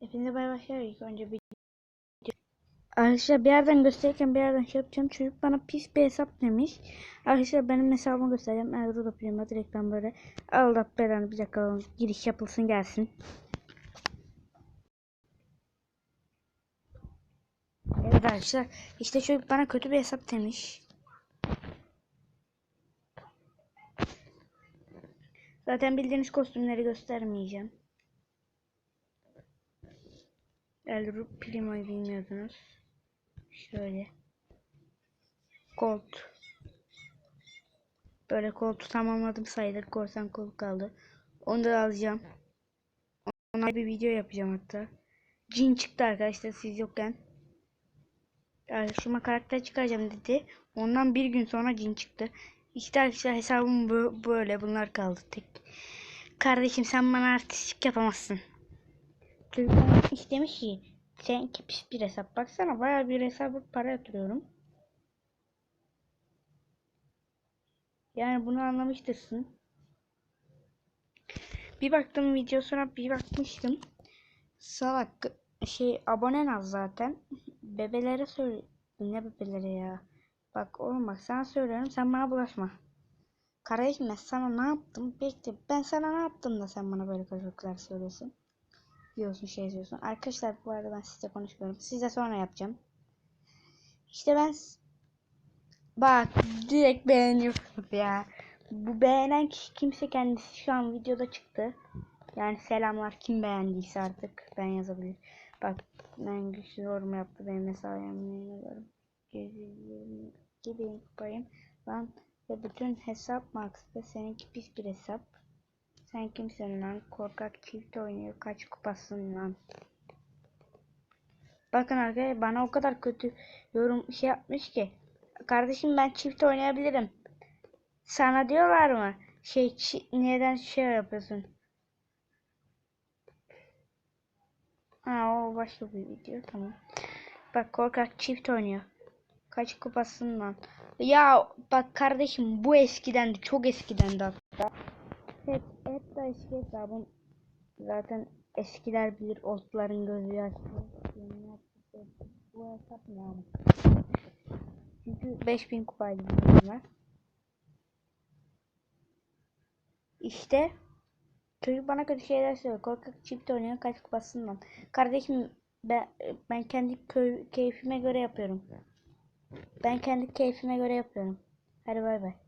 Hepinize bay başlar ilk önce bir Arkadaşlar bir yerden gösterirken bir yerden şey yapacağım. Çocuk bana pis bir hesap demiş. Arkadaşlar benim hesabımı göstereceğim. Erdo da prima direkt ben böyle Allah belanı bir dakika. Giriş yapılsın gelsin. Evet arkadaşlar işte çocuk bana kötü bir hesap demiş. Zaten bildiğiniz kostümleri göstermeyeceğim. Elrup Primo'yu bilmiyordunuz. Şöyle. Colt. Böyle koltu tamamladım sayılır. Korsan kol kaldı. Onu da alacağım. Ona bir video yapacağım hatta. Cin çıktı arkadaşlar siz yokken. Yani şuma karakter çıkaracağım dedi. Ondan bir gün sonra cin çıktı. İşte arkadaşlar hesabım bu- böyle. Bunlar kaldı tek. Kardeşim sen bana artistlik yapamazsın. Çocuk bana iş demiş ki sen pis bir hesap. Baksana bayağı bir hesaba para yatırıyorum. Yani bunu anlamıştırsın. Bir baktım videosuna bir bakmıştım. Salak şey abonen az zaten. Bebelere söyle. Ne bebelere ya? Bak oğlum bak sana söylüyorum sen bana bulaşma. Kardeşim sana ne yaptım? Bekle ben sana ne yaptım da sen bana böyle kötülükler söylüyorsun? Diyorsun şey diyorsun. Arkadaşlar bu arada ben size konuşmuyorum. Size sonra yapacağım. İşte ben bak direkt beğeniyorsunuz ya. Bu beğenen kişi kimse kendisi şu an videoda çıktı. Yani selamlar kim beğendiyse artık ben yazabilir. Bak ben güçlü yorum yaptı benim mesajım yayınlıyorum. Gideyim kupayım. Ben ve bütün hesap Max'ta seninki pis bir hesap. Sen kimsin lan? Korkak çift oynuyor. Kaç kupasın lan? Bakın arkadaşlar bana o kadar kötü yorum şey yapmış ki. Kardeşim ben çift oynayabilirim. Sana diyorlar mı? Şey neden şey yapıyorsun? Ha o başka bir video tamam. Bak korkak çift oynuyor. Kaç kupasın lan? Ya bak kardeşim bu eskidendi. Çok eskidendi hatta. Hep, de eski hesabım. Zaten eskiler bilir oldların gözü yaşlı. Bu hesap ne ama? Çünkü 5000 kupaydı bunlar. İşte çocuk bana kötü şeyler söylüyor. Korkak çift oynuyor kaç kupasından. Kardeşim ben, ben kendi köy, keyfime göre yapıyorum. Ben kendi keyfime göre yapıyorum. Hadi bay bay.